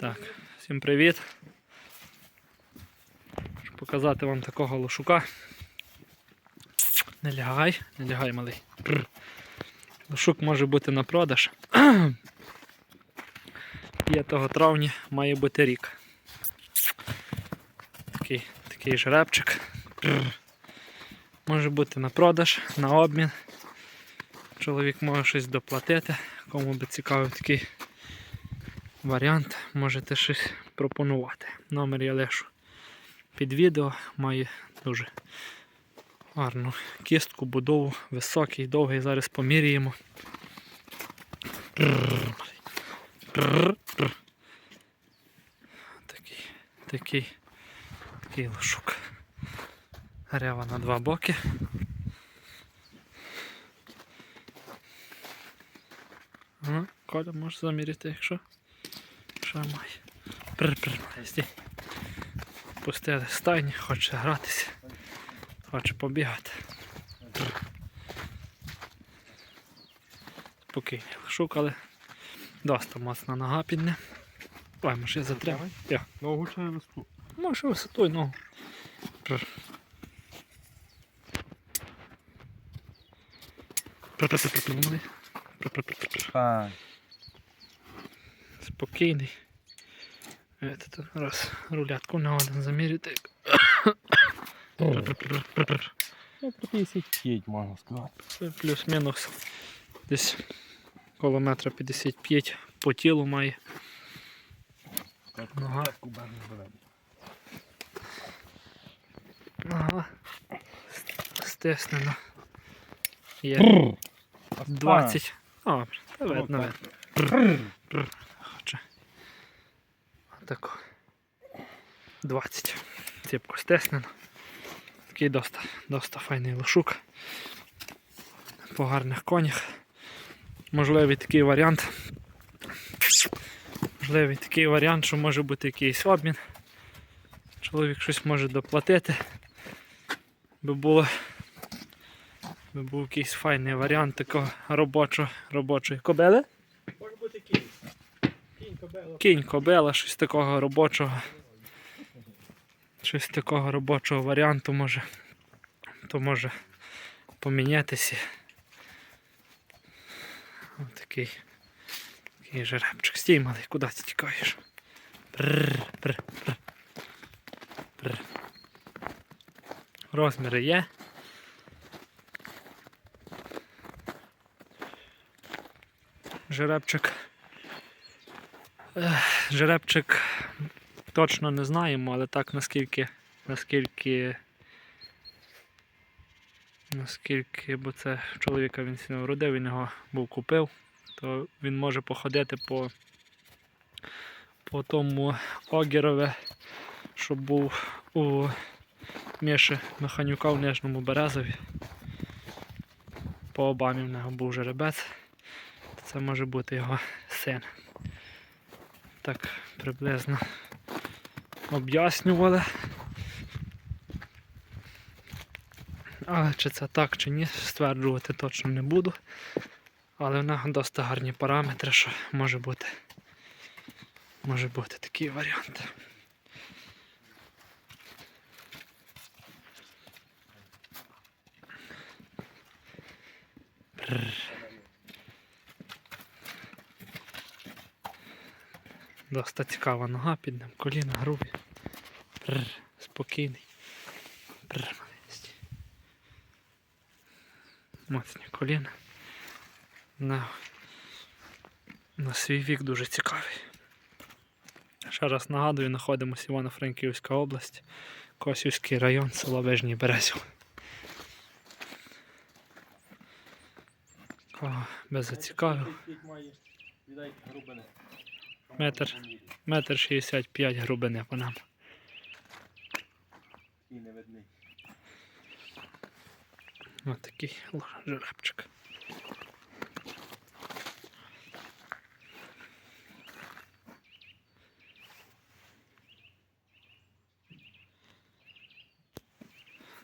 Так, всім привіт. Хочу показати вам такого лошука. Не лягай, не лягай, малий. Лошук може бути на продаж. 5 травня має бути рік. Такий, такий жеребчик. Може бути на продаж, на обмін. Чоловік може щось доплатити. Кому би цікавий такий варіант, можете щось пропонувати. Номер я лишу під відео. Має дуже гарну кістку, будову, високий, довгий. Зараз поміряємо. Такий, такий, такий лошук. Грява на два боки. Коля може заміряти, якщо. Має, стій. Пустили стайні, хоче гратися. Хоче побігати. Спокійно. Шукали. Доста моцна нога підне. Ой, може я затримаю. Ногу чи виску? Може висотою ногу. Прр. Спокійний. Это раз рулятку не один заміряти. Ну, про 55 можна сказати. Це плюс-мінус десь коло метра 55 по тілу має. Нога. Ага. Стиснено. Є 20. О, видно, видно. Отако. 20. Ціпко стеснено. Такий доста, доста файний лошук. По гарних конях. Можливий такий варіант. Можливий такий варіант, що може бути якийсь обмін. Чоловік щось може доплатити. Би було. Би був якийсь файний варіант такого робочого, робочої кобели. Кінь. Кобела, щось такого робочого. Щось такого робочого варіанту може. То може помінятися. Ось такий, жеребчик. Стій, малий, куди ти тікаєш? Прррр, прррр. Прррр. Розміри є. Жеребчик. Жеребчик точно не знаємо, але так наскільки, наскільки, наскільки, бо це чоловіка він сі народив, він його був купив, то він може походити по, по тому огірове, що був у Міші Механюка в Нижньому Березові. По обамі в нього був жеребець. Це може бути його син так приблизно об'яснювали. Але чи це так, чи ні, стверджувати точно не буду. Але в нього досить гарні параметри, що може бути, може бути такий варіант. Прррр. Доста цікава нога під ним, коліна грубі. Пррр, спокійний. Пррр. Моцні коліна. На, на свій вік дуже цікавий. Ще раз нагадую, знаходимося Івано-Франківська область, Косівський район, село Вижній Березів. Кого би зацікавив. Метр. Метр 65 грубини по нам. І не видний. Ось такий жеребчик.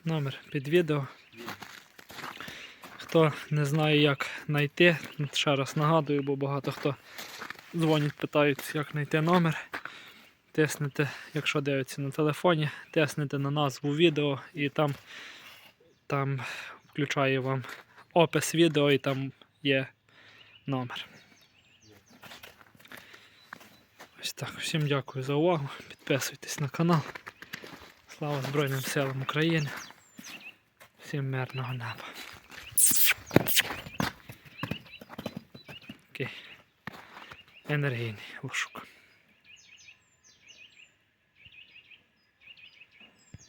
Номер під відео. Хто не знає, як знайти, ще раз нагадую, бо багато хто дзвонять, питають, як знайти номер. Тиснете, якщо дивиться на телефоні, тиснете на назву відео і там, там включає вам опис відео і там є номер. Ось так. Всім дякую за увагу. Підписуйтесь на канал. Слава Збройним силам України. Всім мирного неба. Окей. Енергійний лошук.